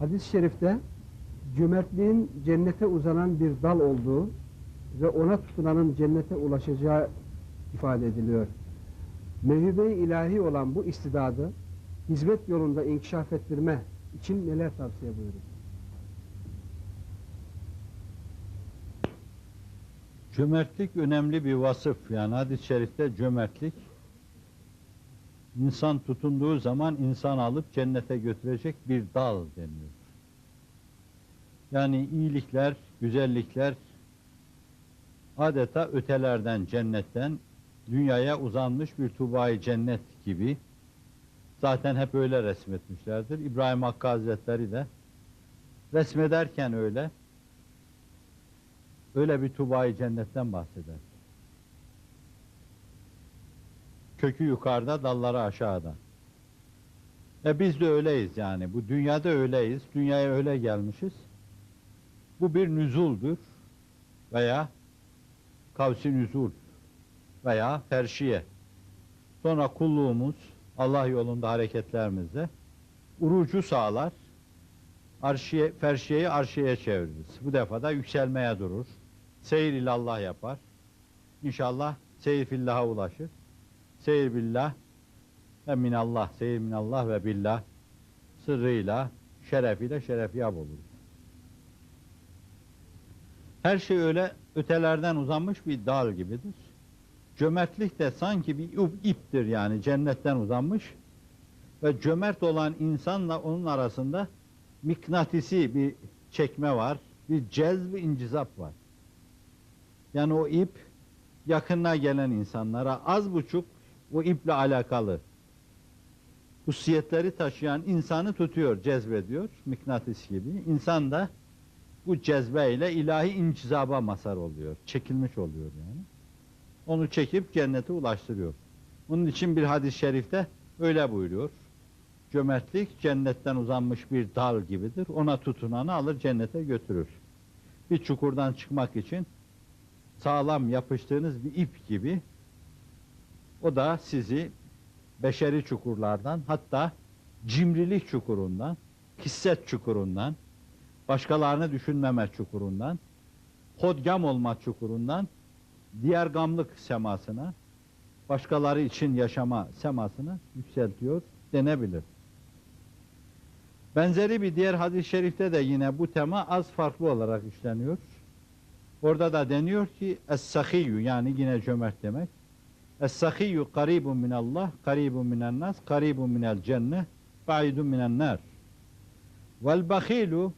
Hadis-i şerifte cömertliğin cennete uzanan bir dal olduğu ve ona tutunanın cennete ulaşacağı ifade ediliyor. Mevhibe-i ilahi olan bu istidadı hizmet yolunda inkişaf ettirme için neler tavsiye buyurun? Cömertlik önemli bir vasıf. Yani hadis-i şerifte cömertlik insan tutunduğu zaman insan alıp cennete götürecek bir dal deniyor. Yani iyilikler, güzellikler adeta ötelerden, cennetten dünyaya uzanmış bir tuğbayı cennet gibi zaten hep öyle resmetmişlerdir. İbrahim Hakkı Hazretleri de resmederken öyle öyle bir tuğbayı cennetten bahseder. Kökü yukarıda, dalları aşağıda. E biz de öyleyiz yani. Bu dünyada öyleyiz. Dünyaya öyle gelmişiz. Bu bir nüzuldür veya kavsi nüzul veya ferşiye. Sonra kulluğumuz Allah yolunda hareketlerimizde urucu sağlar. Arşiye, ferşiyeyi arşiye çeviririz. Bu defa da yükselmeye durur. Seyir ilallah yapar. İnşallah seyir fillaha ulaşır. Seyir billah ve minallah, seyir minallah ve billah sırrıyla, şerefiyle şerefiyab oluruz. Her şey öyle ötelerden uzanmış bir dal gibidir. Cömertlik de sanki bir ip- iptir yani cennetten uzanmış ve cömert olan insanla onun arasında mıknatısi bir çekme var, bir cezb incizap var. Yani o ip yakınına gelen insanlara az buçuk o iple alakalı hususiyetleri taşıyan insanı tutuyor, cezbediyor, mıknatıs gibi. İnsan da bu cezbeyle ilahi incizaba mazhar oluyor, çekilmiş oluyor yani. Onu çekip cennete ulaştırıyor. Bunun için bir hadis-i şerifte öyle buyuruyor. Cömertlik cennetten uzanmış bir dal gibidir. Ona tutunanı alır cennete götürür. Bir çukurdan çıkmak için sağlam yapıştığınız bir ip gibi o da sizi beşeri çukurlardan hatta cimrilik çukurundan, hisset çukurundan, başkalarını düşünmeme çukurundan, hodgam olma çukurundan, diğer gamlık semasına, başkaları için yaşama semasına yükseltiyor denebilir. Benzeri bir diğer hadis-i şerifte de yine bu tema az farklı olarak işleniyor. Orada da deniyor ki es-sakiyyu yani yine cömert demek. Es-sakiyyu karibun minallah, karibun minen nas, karibun minel cenneh, ba'idun minen nar. Vel bahilu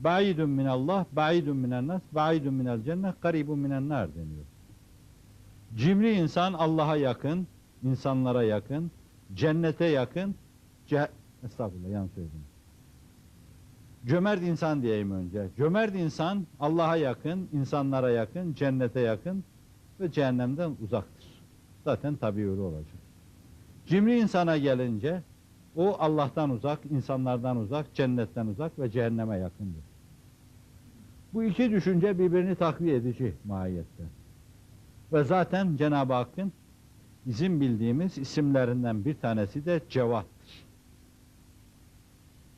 ba'idun minallah, ba'idun minen nas, ba'idun minel cenneh, karibun minen nar deniyor. Cimri insan Allah'a yakın, insanlara yakın, cennete yakın, ce Estağfurullah yanlış söyledim. Cömert insan diyeyim önce. Cömert insan Allah'a yakın, insanlara yakın, cennete yakın ve cehennemden uzaktır. Zaten tabii öyle olacak. Cimri insana gelince o Allah'tan uzak, insanlardan uzak, cennetten uzak ve cehenneme yakındır. Bu iki düşünce birbirini takviye edici mahiyette. Ve zaten Cenab-ı Hakk'ın bizim bildiğimiz isimlerinden bir tanesi de Cevat'tır.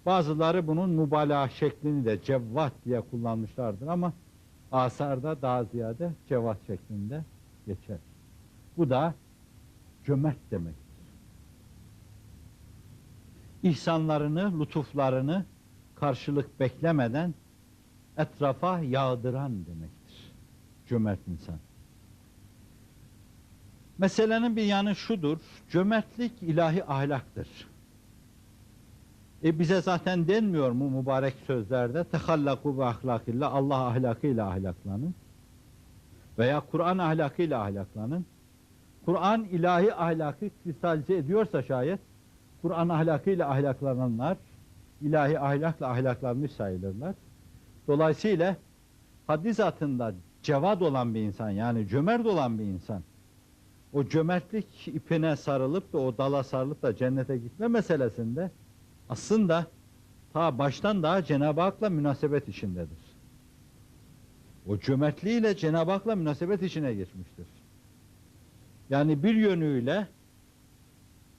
Bazıları bunun mübalağa şeklini de cevvat diye kullanmışlardır ama asarda daha ziyade cevat şeklinde geçer. Bu da cömert demektir. İhsanlarını, lütuflarını karşılık beklemeden etrafa yağdıran demektir. Cömert insan. Meselenin bir yanı şudur, cömertlik ilahi ahlaktır. E bize zaten denmiyor mu mübarek sözlerde tehallaku ve ahlakillah Allah ahlakıyla ahlaklanın veya Kur'an ahlakıyla ahlaklanın. Kur'an ilahi ahlakı kristalce ediyorsa şayet Kur'an ahlakıyla ahlaklananlar ilahi ahlakla ahlaklanmış sayılırlar. Dolayısıyla hadis atında cevad olan bir insan yani cömert olan bir insan o cömertlik ipine sarılıp da o dala sarılıp da cennete gitme meselesinde aslında ta baştan daha Cenab-ı Hak'la münasebet içindedir. O cömertliğiyle Cenab-ı Hak'la münasebet içine geçmiştir. Yani bir yönüyle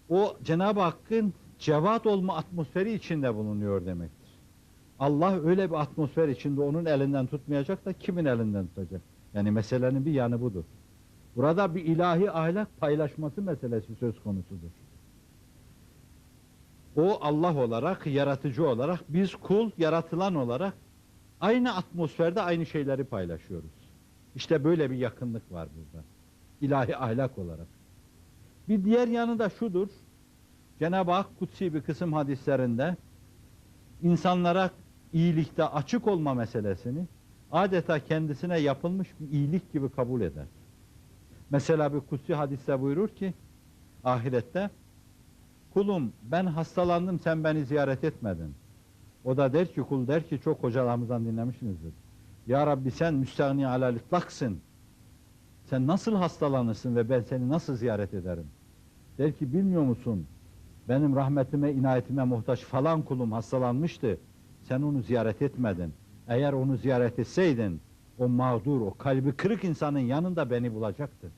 o Cenab-ı Hakk'ın cevat olma atmosferi içinde bulunuyor demektir. Allah öyle bir atmosfer içinde onun elinden tutmayacak da kimin elinden tutacak? Yani meselenin bir yanı budur. Burada bir ilahi ahlak paylaşması meselesi söz konusudur. O Allah olarak, yaratıcı olarak, biz kul, yaratılan olarak aynı atmosferde aynı şeyleri paylaşıyoruz. İşte böyle bir yakınlık var burada. İlahi ahlak olarak. Bir diğer yanı da şudur. Cenab-ı Hak kutsi bir kısım hadislerinde insanlara iyilikte açık olma meselesini adeta kendisine yapılmış bir iyilik gibi kabul eder. Mesela bir kutsi hadiste buyurur ki ahirette kulum ben hastalandım sen beni ziyaret etmedin. O da der ki kul der ki çok hocalarımızdan dinlemişsinizdir. Ya Rabbi sen müstahni alel itlaksın. Sen nasıl hastalanırsın ve ben seni nasıl ziyaret ederim? Der ki bilmiyor musun? Benim rahmetime, inayetime muhtaç falan kulum hastalanmıştı. Sen onu ziyaret etmedin. Eğer onu ziyaret etseydin, o mağdur, o kalbi kırık insanın yanında beni bulacaktı.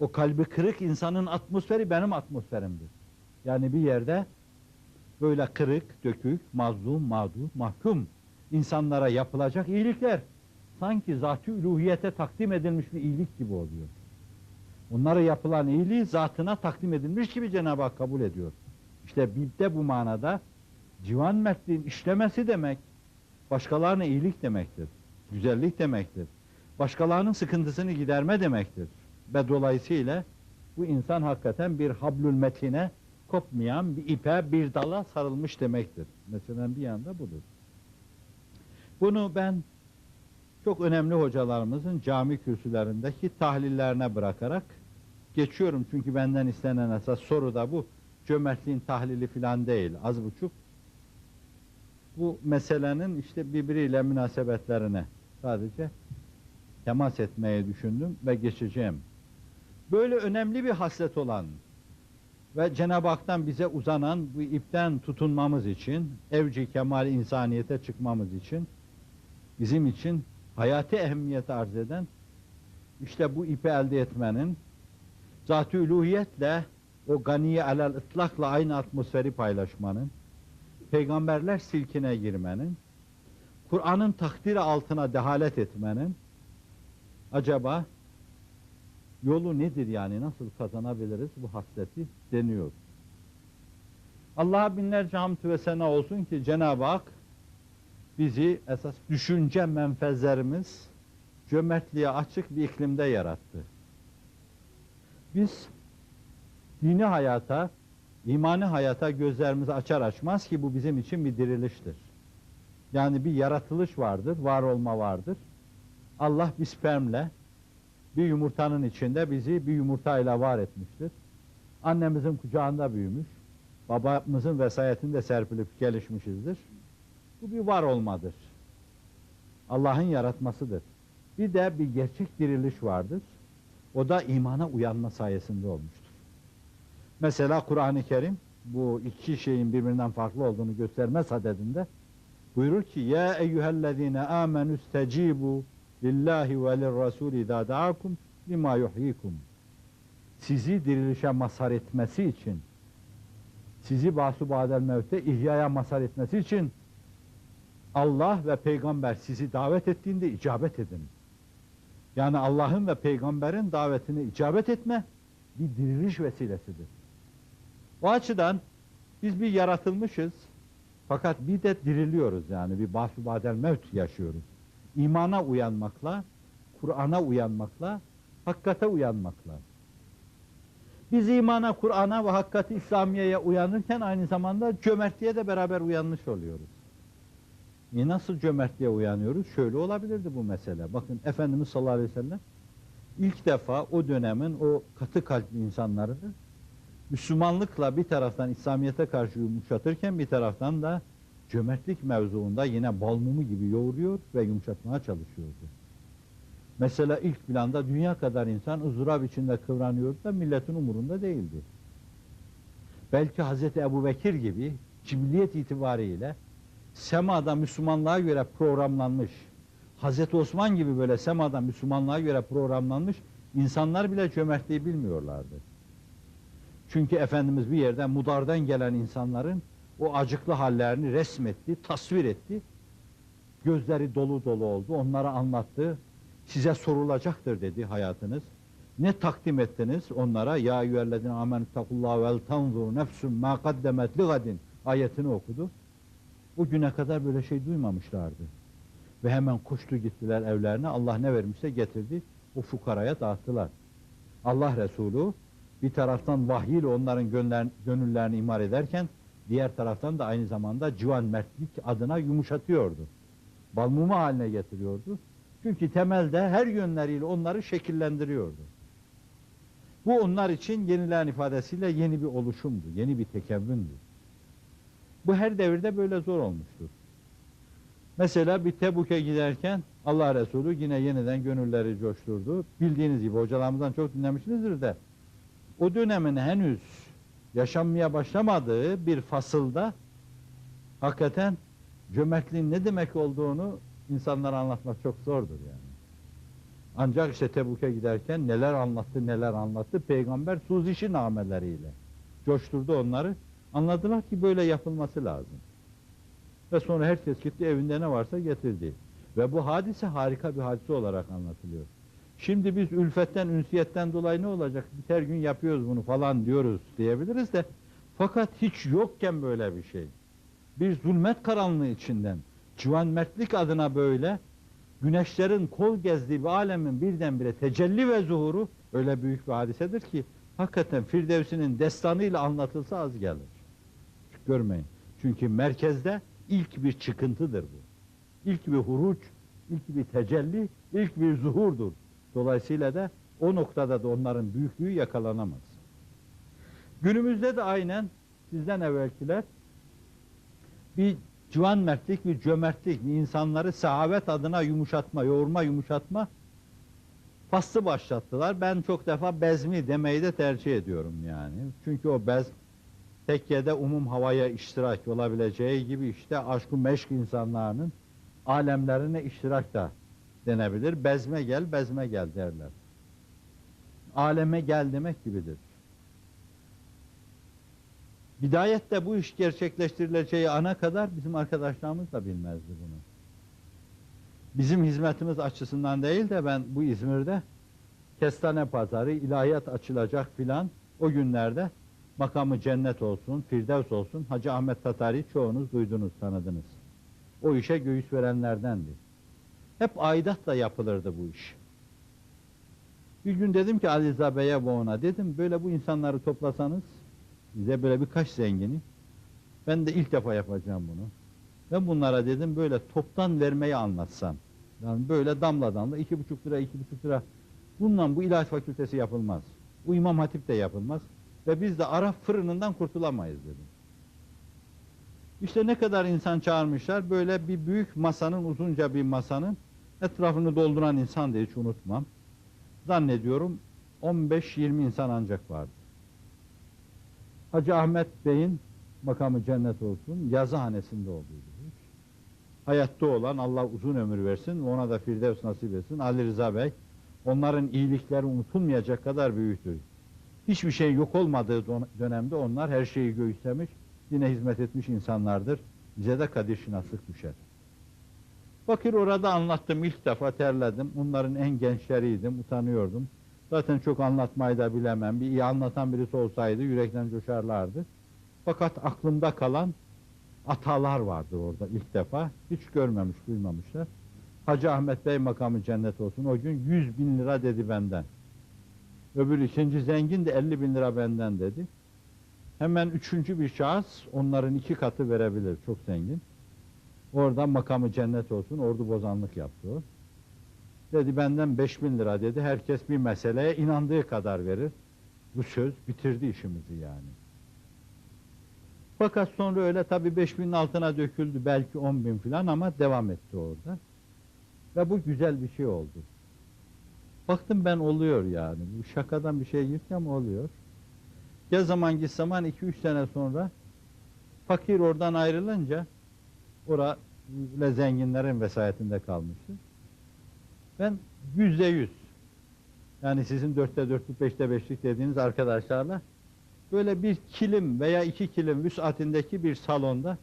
O kalbi kırık insanın atmosferi benim atmosferimdir. Yani bir yerde böyle kırık, dökük, mazlum, mağdur, mahkum insanlara yapılacak iyilikler sanki zat-ı üluhiyete takdim edilmiş bir iyilik gibi oluyor. Onlara yapılan iyiliği zatına takdim edilmiş gibi Cenab-ı Hak kabul ediyor. İşte bir de bu manada civan mertliğin işlemesi demek, başkalarına iyilik demektir. Güzellik demektir. Başkalarının sıkıntısını giderme demektir. Ve dolayısıyla bu insan hakikaten bir hablül metine kopmayan bir ipe, bir dala sarılmış demektir. Mesela bir yanda budur. Bunu ben çok önemli hocalarımızın cami kürsülerindeki tahlillerine bırakarak geçiyorum. Çünkü benden istenen esas soru da bu. Cömertliğin tahlili filan değil, az buçuk. Bu meselenin işte birbiriyle münasebetlerine sadece temas etmeye düşündüm ve geçeceğim. Böyle önemli bir haslet olan ve Cenab-ı Hak'tan bize uzanan bu ipten tutunmamız için, evci kemal insaniyete çıkmamız için, bizim için hayati ehemmiyet arz eden, işte bu ipi elde etmenin, zat-ı üluhiyetle, o ganiye alel ıtlakla aynı atmosferi paylaşmanın, peygamberler silkine girmenin, Kur'an'ın takdiri altına dehalet etmenin, acaba yolu nedir yani nasıl kazanabiliriz bu hasleti deniyor. Allah'a binlerce hamd ve sena olsun ki Cenab-ı Hak bizi esas düşünce menfezlerimiz cömertliğe açık bir iklimde yarattı. Biz dini hayata, imani hayata gözlerimizi açar açmaz ki bu bizim için bir diriliştir. Yani bir yaratılış vardır, var olma vardır. Allah bir spermle, bir yumurtanın içinde bizi bir yumurtayla var etmiştir. Annemizin kucağında büyümüş, babamızın vesayetinde serpilip gelişmişizdir. Bu bir var olmadır. Allah'ın yaratmasıdır. Bir de bir gerçek diriliş vardır. O da imana uyanma sayesinde olmuştur. Mesela Kur'an-ı Kerim bu iki şeyin birbirinden farklı olduğunu göstermez hadedinde buyurur ki ya eyyühellezine amenü stecibu lillahi ve lirrasul idâ da'akum lima yuhyikum. Sizi dirilişe mazhar etmesi için, sizi basu badel mevte ihyaya mazhar etmesi için Allah ve peygamber sizi davet ettiğinde icabet edin. Yani Allah'ın ve peygamberin davetine icabet etme bir diriliş vesilesidir. O açıdan biz bir yaratılmışız fakat bir de diriliyoruz yani bir basu badel mevt yaşıyoruz imana uyanmakla, Kur'an'a uyanmakla, hakikate uyanmakla. Biz imana, Kur'an'a ve hakikati İslamiye'ye uyanırken aynı zamanda cömertliğe de beraber uyanmış oluyoruz. E nasıl cömertliğe uyanıyoruz? Şöyle olabilirdi bu mesele. Bakın Efendimiz sallallahu aleyhi ve sellem ilk defa o dönemin o katı kalpli insanları Müslümanlıkla bir taraftan İslamiyet'e karşı yumuşatırken bir taraftan da cömertlik mevzuunda yine bal mumu gibi yoğuruyor ve yumuşatmaya çalışıyordu. Mesela ilk planda dünya kadar insan ızdırap içinde kıvranıyordu da milletin umurunda değildi. Belki Hazreti Ebu Bekir gibi cibiliyet itibariyle semada Müslümanlığa göre programlanmış, Hazreti Osman gibi böyle semada Müslümanlığa göre programlanmış insanlar bile cömertliği bilmiyorlardı. Çünkü Efendimiz bir yerde mudardan gelen insanların o acıklı hallerini resmetti, tasvir etti. Gözleri dolu dolu oldu, onlara anlattı. Size sorulacaktır dedi hayatınız. Ne takdim ettiniz onlara? Ya eyyühellezine amenü takullah vel tanzur nefsün ma kaddemet li gadin ayetini okudu. O güne kadar böyle şey duymamışlardı. Ve hemen koştu gittiler evlerine. Allah ne vermişse getirdi. O fukaraya dağıttılar. Allah Resulü bir taraftan vahiy ile onların gönler, gönüllerini imar ederken diğer taraftan da aynı zamanda civan mertlik adına yumuşatıyordu. Balmumu haline getiriyordu. Çünkü temelde her yönleriyle onları şekillendiriyordu. Bu onlar için yenilen ifadesiyle yeni bir oluşumdu, yeni bir tekevvündü. Bu her devirde böyle zor olmuştur. Mesela bir Tebuk'e giderken Allah Resulü yine yeniden gönülleri coşturdu. Bildiğiniz gibi hocalarımızdan çok dinlemişsinizdir de o dönemin henüz yaşanmaya başlamadığı bir fasılda hakikaten cömertliğin ne demek olduğunu insanlara anlatmak çok zordur yani. Ancak işte Tebuk'e giderken neler anlattı neler anlattı peygamber suzişi nameleriyle coşturdu onları. Anladılar ki böyle yapılması lazım. Ve sonra herkes gitti evinde ne varsa getirdi. Ve bu hadise harika bir hadise olarak anlatılıyor. Şimdi biz ülfetten, ünsiyetten dolayı ne olacak? Biz her gün yapıyoruz bunu falan diyoruz diyebiliriz de. Fakat hiç yokken böyle bir şey. Bir zulmet karanlığı içinden, civan mertlik adına böyle, güneşlerin kol gezdiği bir alemin birdenbire tecelli ve zuhuru öyle büyük bir hadisedir ki hakikaten Firdevsi'nin destanıyla anlatılsa az gelir. Görmeyin. Çünkü merkezde ilk bir çıkıntıdır bu. İlk bir huruç, ilk bir tecelli, ilk bir zuhurdur. Dolayısıyla da o noktada da onların büyüklüğü yakalanamaz. Günümüzde de aynen sizden evvelkiler bir civan mertlik, bir cömertlik, bir insanları sahavet adına yumuşatma, yoğurma, yumuşatma faslı başlattılar. Ben çok defa bezmi demeyi de tercih ediyorum yani. Çünkü o bez tekkede umum havaya iştirak olabileceği gibi işte aşkı meşk insanlarının alemlerine iştirak da denebilir. Bezme gel, bezme gel derler. Aleme gel demek gibidir. Bidayette bu iş gerçekleştirileceği ana kadar bizim arkadaşlarımız da bilmezdi bunu. Bizim hizmetimiz açısından değil de ben bu İzmir'de kestane pazarı, ilahiyat açılacak filan o günlerde makamı cennet olsun, firdevs olsun Hacı Ahmet Tatari çoğunuz duydunuz, tanıdınız. O işe göğüs verenlerdendi. Hep aidatla yapılırdı bu iş. Bir gün dedim ki Ali Bey'e bu ona dedim böyle bu insanları toplasanız bize böyle birkaç zengini ben de ilk defa yapacağım bunu. Ben bunlara dedim böyle toptan vermeyi anlatsam. Yani böyle damla damla iki buçuk lira iki buçuk lira bundan bu ilahiyat fakültesi yapılmaz. Bu İmam Hatip de yapılmaz. Ve biz de Arap fırınından kurtulamayız dedim. İşte ne kadar insan çağırmışlar. Böyle bir büyük masanın, uzunca bir masanın etrafını dolduran insan diye hiç unutmam. Zannediyorum 15-20 insan ancak vardı. Hacı Ahmet Bey'in makamı cennet olsun yazıhanesinde olduğu Hayatta olan Allah uzun ömür versin, ona da firdevs nasip etsin. Ali Rıza Bey, onların iyilikleri unutulmayacak kadar büyüktür. Hiçbir şey yok olmadığı dönemde onlar her şeyi göğüslemiş, yine hizmet etmiş insanlardır. Bize de kadir şinaslık düşer. Bakır orada anlattım ilk defa terledim. Onların en gençleriydim, utanıyordum. Zaten çok anlatmayı da bilemem. Bir iyi anlatan birisi olsaydı yürekten coşarlardı. Fakat aklımda kalan atalar vardır orada ilk defa. Hiç görmemiş, duymamışlar. Hacı Ahmet Bey makamı cennet olsun. O gün 100 bin lira dedi benden. Öbür ikinci zengin de 50 bin lira benden dedi. Hemen üçüncü bir şahıs onların iki katı verebilir. Çok zengin. Oradan makamı cennet olsun. Ordu bozanlık yaptı o. Dedi benden 5 bin lira dedi. Herkes bir meseleye inandığı kadar verir. Bu söz bitirdi işimizi yani. Fakat sonra öyle tabi 5 binin altına döküldü belki 10 bin falan ama devam etti orada. Ve bu güzel bir şey oldu. Baktım ben oluyor yani. Bu şakadan bir şey girsem oluyor. Ya zaman git zaman 2-3 sene sonra fakir oradan ayrılınca ora ve zenginlerin vesayetinde kalmıştı. Ben yüzde yüz yani sizin dörtte dörtlük beşte beşlik dediğiniz arkadaşlarla böyle bir kilim veya iki kilim vüsatindeki bir salonda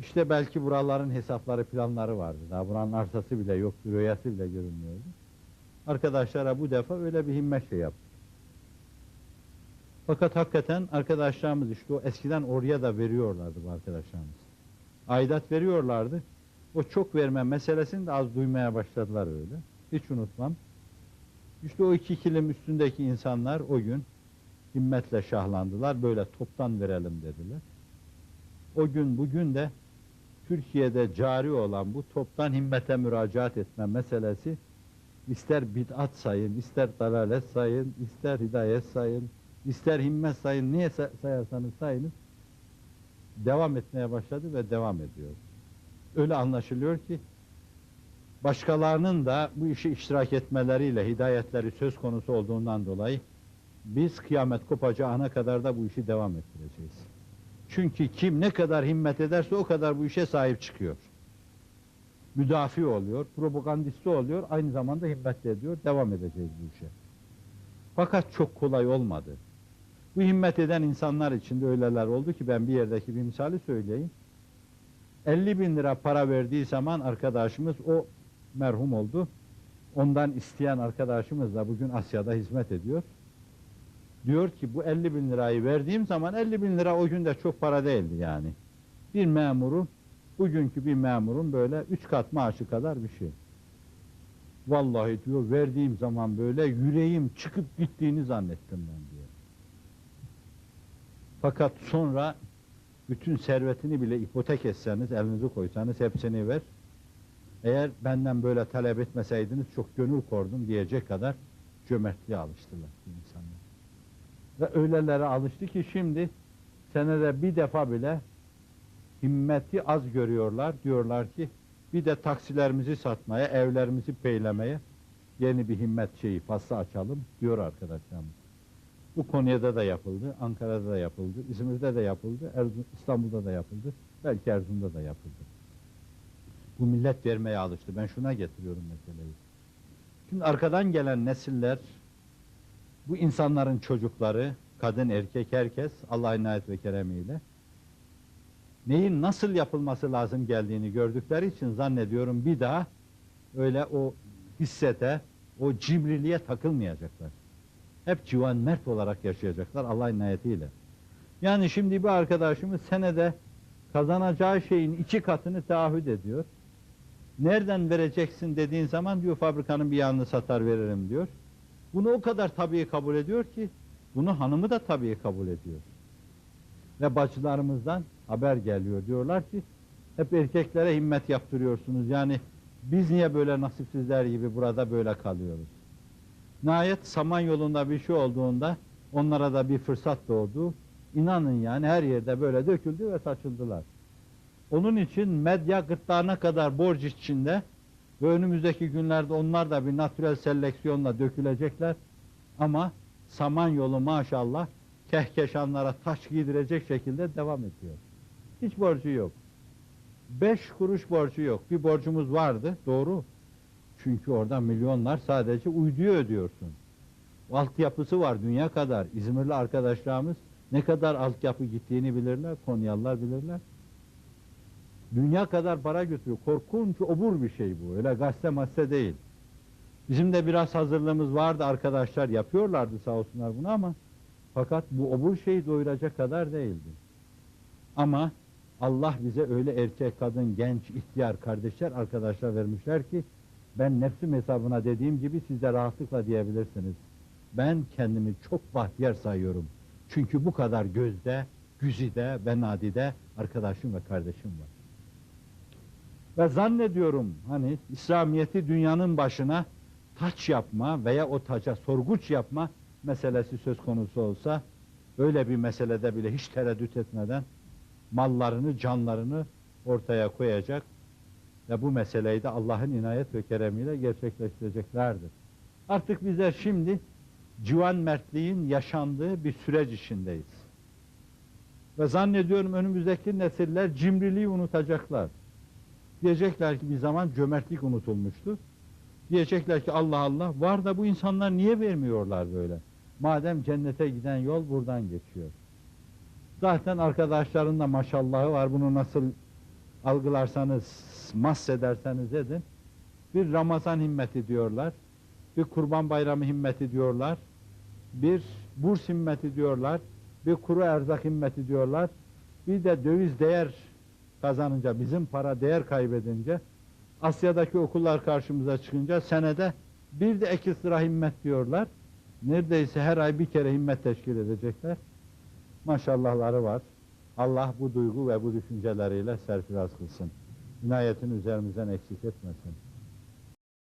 işte belki buraların hesapları planları vardı. Daha buranın arsası bile yoktu, rüyası bile görünmüyordu. Arkadaşlara bu defa öyle bir himmet şey. Fakat hakikaten arkadaşlarımız işte o eskiden oraya da veriyorlardı bu arkadaşlarımız. Aidat veriyorlardı. O çok verme meselesini de az duymaya başladılar öyle. Hiç unutmam. İşte o iki kilim üstündeki insanlar o gün himmetle şahlandılar. Böyle toptan verelim dediler. O gün bugün de Türkiye'de cari olan bu toptan himmete müracaat etme meselesi ister bid'at sayın, ister dalalet sayın, ister hidayet sayın, ister himmet sayın, niye say- sayarsanız sayınız devam etmeye başladı ve devam ediyor. Öyle anlaşılıyor ki başkalarının da bu işe iştirak etmeleriyle hidayetleri söz konusu olduğundan dolayı biz kıyamet kopacağı ana kadar da bu işi devam ettireceğiz. Çünkü kim ne kadar himmet ederse o kadar bu işe sahip çıkıyor. Müdafi oluyor, propagandisti oluyor, aynı zamanda himmet ediyor, devam edeceğiz bu işe. Fakat çok kolay olmadı. Bu himmet eden insanlar içinde öyleler oldu ki ben bir yerdeki bir misali söyleyeyim. 50 bin lira para verdiği zaman arkadaşımız o merhum oldu. Ondan isteyen arkadaşımız da bugün Asya'da hizmet ediyor. Diyor ki bu 50 bin lirayı verdiğim zaman 50 bin lira o gün de çok para değildi yani. Bir memuru, bugünkü bir memurun böyle üç kat maaşı kadar bir şey. Vallahi diyor verdiğim zaman böyle yüreğim çıkıp gittiğini zannettim ben diyor. Fakat sonra bütün servetini bile ipotek etseniz, elinizi koysanız hepsini ver. Eğer benden böyle talep etmeseydiniz çok gönül kordum diyecek kadar cömertliğe alıştılar insanlar. Ve öylelere alıştı ki şimdi senede bir defa bile himmeti az görüyorlar. Diyorlar ki bir de taksilerimizi satmaya, evlerimizi peylemeye yeni bir himmet şeyi faslı açalım diyor arkadaşlarımız. Bu Konya'da da yapıldı, Ankara'da da yapıldı, İzmir'de de yapıldı, İstanbul'da da yapıldı, belki Erzurum'da da yapıldı. Bu millet vermeye alıştı. Ben şuna getiriyorum meseleyi. Şimdi arkadan gelen nesiller, bu insanların çocukları, kadın, erkek, herkes Allah'ın inayet ve keremiyle neyin nasıl yapılması lazım geldiğini gördükleri için zannediyorum bir daha öyle o hissete, o cimriliğe takılmayacaklar. Hep civan mert olarak yaşayacaklar Allah'ın inayetiyle. Yani şimdi bir arkadaşımız senede kazanacağı şeyin iki katını taahhüt ediyor. Nereden vereceksin dediğin zaman diyor fabrikanın bir yanını satar veririm diyor. Bunu o kadar tabii kabul ediyor ki bunu hanımı da tabii kabul ediyor. Ve bacılarımızdan haber geliyor. Diyorlar ki hep erkeklere himmet yaptırıyorsunuz. Yani biz niye böyle nasipsizler gibi burada böyle kalıyoruz? Nihayet Samanyolu'nda bir şey olduğunda onlara da bir fırsat doğdu. İnanın yani her yerde böyle döküldü ve saçıldılar. Onun için medya gırtlağına kadar borç içinde ve önümüzdeki günlerde onlar da bir natürel seleksiyonla dökülecekler. Ama Samanyolu maşallah kehkeşanlara taş giydirecek şekilde devam ediyor. Hiç borcu yok. Beş kuruş borcu yok. Bir borcumuz vardı, doğru. Çünkü orada milyonlar sadece uyduyu ödüyorsun. Altyapısı var dünya kadar. İzmirli arkadaşlarımız ne kadar altyapı gittiğini bilirler, Konyalılar bilirler. Dünya kadar para götürüyor. Korkunç, obur bir şey bu. Öyle gazete madde değil. Bizim de biraz hazırlığımız vardı arkadaşlar yapıyorlardı sağ olsunlar bunu ama fakat bu obur şeyi doyuracak kadar değildi. Ama Allah bize öyle erkek, kadın, genç, ihtiyar kardeşler, arkadaşlar vermişler ki ben nefsim hesabına dediğim gibi siz de rahatlıkla diyebilirsiniz. Ben kendimi çok bahtiyar sayıyorum. Çünkü bu kadar gözde, güzide ve nadide arkadaşım ve kardeşim var. Ve zannediyorum hani İslamiyet'i dünyanın başına taç yapma veya o taca sorguç yapma meselesi söz konusu olsa öyle bir meselede bile hiç tereddüt etmeden mallarını, canlarını ortaya koyacak ve bu meseleyi de Allah'ın inayet ve keremiyle gerçekleştireceklerdir. Artık bizler şimdi civan mertliğin yaşandığı bir süreç içindeyiz. Ve zannediyorum önümüzdeki nesiller cimriliği unutacaklar. Diyecekler ki bir zaman cömertlik unutulmuştu. Diyecekler ki Allah Allah var da bu insanlar niye vermiyorlar böyle? Madem cennete giden yol buradan geçiyor. Zaten arkadaşların da maşallahı var. Bunu nasıl algılarsanız, mahsederseniz edin. Bir Ramazan himmeti diyorlar. Bir Kurban Bayramı himmeti diyorlar. Bir burs himmeti diyorlar. Bir kuru erzak himmeti diyorlar. Bir de döviz değer kazanınca, bizim para değer kaybedince, Asya'daki okullar karşımıza çıkınca senede bir de ek sıra himmet diyorlar. Neredeyse her ay bir kere himmet teşkil edecekler. Maşallahları var. Allah bu duygu ve bu düşünceleriyle serfiraz kılsın. İnayetini üzerimizden eksik etmesin.